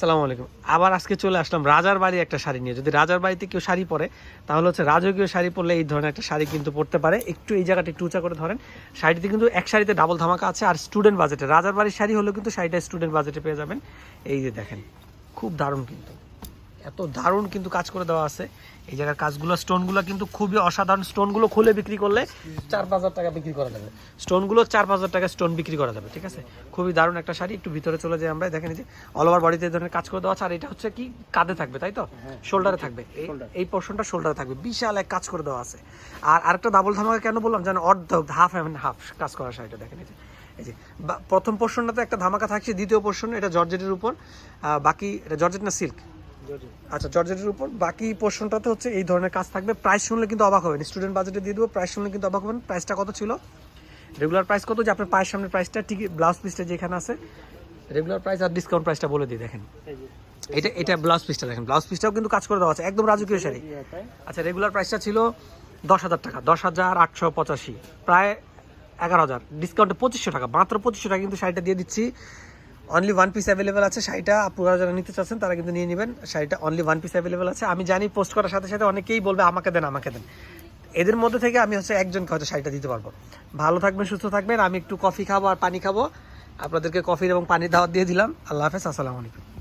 সালাম আলাইকুম। আবার আজকে চলে আসলাম রাজার বাড়ি একটা শাড়ি নিয়ে। যদি রাজার বাড়িতে কেউ শাড়ি পরে, তাহলে হচ্ছে রাজকীয় শাড়ি পরলে এই ধরনের একটা শাড়ি কিন্তু পরতে পারে। একটু এই জায়গাটা একটু উঁচা করে ধরেন। শাড়িতে কিন্তু এক শাড়িতে ডাবল ধামাকা আছে আর স্টুডেন্ট বাজেটে রাজার বাড়ির শাড়ি হলেও কিন্তু শাড়িটা স্টুডেন্ট বাজেটে পেয়ে যাবেন। এই যে দেখেন, খুব দারুণ কিন্তু। এত দারুণ কিন্তু কাজ করে দেওয়া আছে। এই জায়গার কাজগুলো স্টোনগুলো কিন্তু খুবই অসাধারণ। স্টোনগুলো খুলে বিক্রি করলে চার পাঁচ টাকা বিক্রি করা যাবে। স্টোনগুলো চার পাঁচ টাকা স্টোন বিক্রি করা যাবে ঠিক আছে? খুবই দারুণ একটা শাড়ি। একটু ভিতরে চলে যাই আমরা। দেখেন যে অল ওভার বডিতে এই ধরনের কাজ করে দেওয়া আছে। আর এটা হচ্ছে কি কাঁধে থাকবে তাই তো? শোল্ডারে থাকবে। এই- পোর্শনটা শোল্ডারে থাকবে। বিশাল এক কাজ করে দেওয়া আছে। আর আরেকটা ডাবল ধামাকা কেন বললাম? যেন অর্ধ হাফ অ্যান্ড হাফ কাজ করা শাড়িটা দেখেন এই যে। এই যে প্রথম পোর্শনটাতে একটা ধামাকা থাকছে দ্বিতীয় পোর্শন এটা জর্জেটের উপর। আহ, বাকি এটা জর্জেট না সিল্ক আচ্ছা জর্জেটের উপর। বাকি পোর্শনটাতে হচ্ছে এই ধরনের কাজ থাকবে। প্রাইস শুনলে কিন্তু অবাক হবেন। স্টুডেন্ট বাজেটে দিয়ে দেবো। প্রাইস শুনলে কিন্তু অবাক হবেন। প্রাইসটা কত ছিল? রেগুলার প্রাইস কত? যে আপনার পায়ের সামনের প্রাইসটা ঠিক ব্লাউজ পিসটা যেখানে আছে। রেগুলার প্রাইস আর ডিসকাউন্ট প্রাইসটা বলে দিই দেখেন। এটা এটা ব্লাউজ পিসটা দেখেন। ব্লাউজ পিসটাও কিন্তু কাজ করে দেওয়া আছে। একদম রাজকীয় শাড়ি। আচ্ছা রেগুলার প্রাইসটা ছিল দশ হাজার টাকা। দশ হাজার আটশো পঁচাশি। প্রায় এগারো হাজার। ডিসকাউন্টে পঁচিশশো টাকা। মাত্র পঁচিশশো টাকা কিন্তু শাড়িটা দিয়ে দিচ্ছি। অনলি ওয়ান পিস অ্যাভেলেবেল আছে, শাড়িটা আপনারা যারা নিতে চাচ্ছেন তারা কিন্তু নিয়ে নেবেন। শাড়িটা অনলি ওয়ান পিস অ্যাভেলেবেল আছে। আমি জানি পোস্ট করার সাথে সাথে অনেকেই বলবে, আমাকে দেন আমাকে দেন। এদের মধ্যে থেকে আমি হচ্ছে একজনকে হয়তো শাড়িটা দিতে পারব। ভালো থাকবেন, সুস্থ থাকবেন। আমি একটু কফি খাব আর পানি খাব। আপনাদেরকে কফির এবং পানির দাওয়াত দিয়ে দিলাম। আল্লাহ হাফেজ, আসসালামু আলাইকুম।